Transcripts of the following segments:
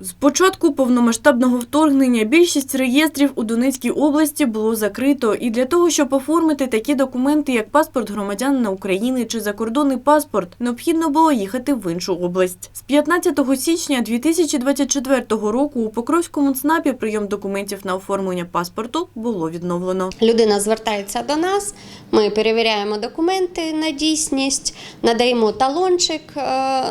З початку повномасштабного вторгнення більшість реєстрів у Донецькій області було закрито, і для того, щоб оформити такі документи, як паспорт громадянина України чи закордонний паспорт, необхідно було їхати в іншу область. З 15 січня 2024 року у Покровському ЦНАПі прийом документів на оформлення паспорту було відновлено. Людина звертається до нас, ми перевіряємо документи на дійсність, надаємо талончик е,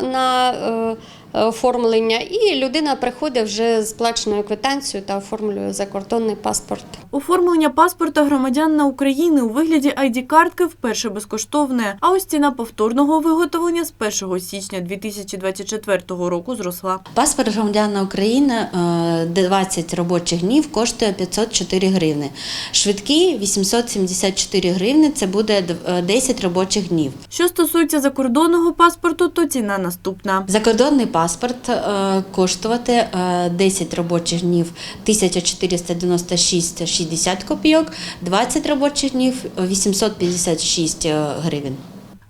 на е, оформлення, і людина приходить вже з сплаченою квитанцією та оформлює закордонний паспорт. Оформлення паспорта громадянина України у вигляді ID-картки вперше безкоштовне, а ось ціна повторного виготовлення з 1 січня 2024 року зросла. Паспорт громадянина України е, 20 робочих днів коштує 504 гривни. Швидкий 874 гривни це буде д- е, 10 робочих днів. Що стосується закордонного паспорту, то ціна наступна. Закордонний паспорт е, коштувати е, 10 робочих днів 1496,60 копійок, 20 робочих днів 856 гривень.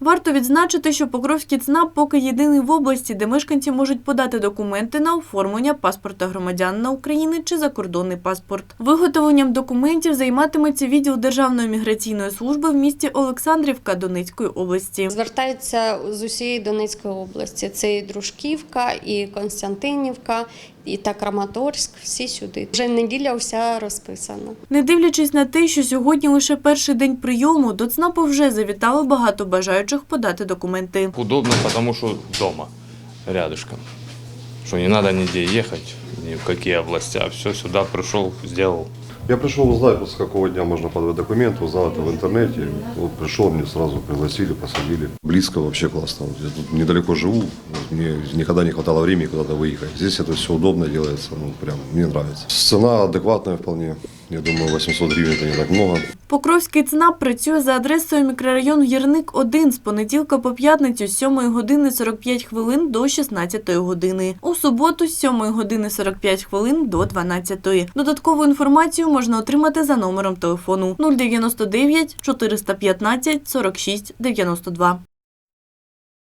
Варто відзначити, що Покровський ЦНАП поки єдиний в області, де мешканці можуть подати документи на оформлення паспорта громадянина України чи закордонний паспорт. Виготовленням документів займатиметься відділ Державної міграційної служби в місті Олександрівка Донецької області. Звертаються з усієї Донецької області. Це і Дружківка, і Константинівка, і та Краматорськ. Всі сюди. Вже неділя вся розписана. Не дивлячись на те, що сьогодні лише перший день прийому, до ЦНАПу вже завітало багато бажаючих подати документи. Удобно, потому что дома, рядышком. Что не надо нигде ехать, ни в какие области, а все сюда пришел, сделал. Я пришел узнать, вот с какого дня можно подавать документы, узнал это в интернете. Вот пришел, мне сразу пригласили, посадили. Близко вообще классно. Вот Я тут недалеко живу, вот мне никогда не хватало времени куда-то выехать. Здесь это все удобно делается, ну прям мне нравится. Цена адекватная вполне. Я думаю, 800 гривен это не так много. Покровський ЦНАП працює за адресою мікрорайон Гірник 1 з понеділка по п'ятницю з 7 години 45 хвилин до 16 години. У суботу з 7 години 45 хвилин до 12. Додаткову інформацію можна отримати за номером телефону 099 415 46 92.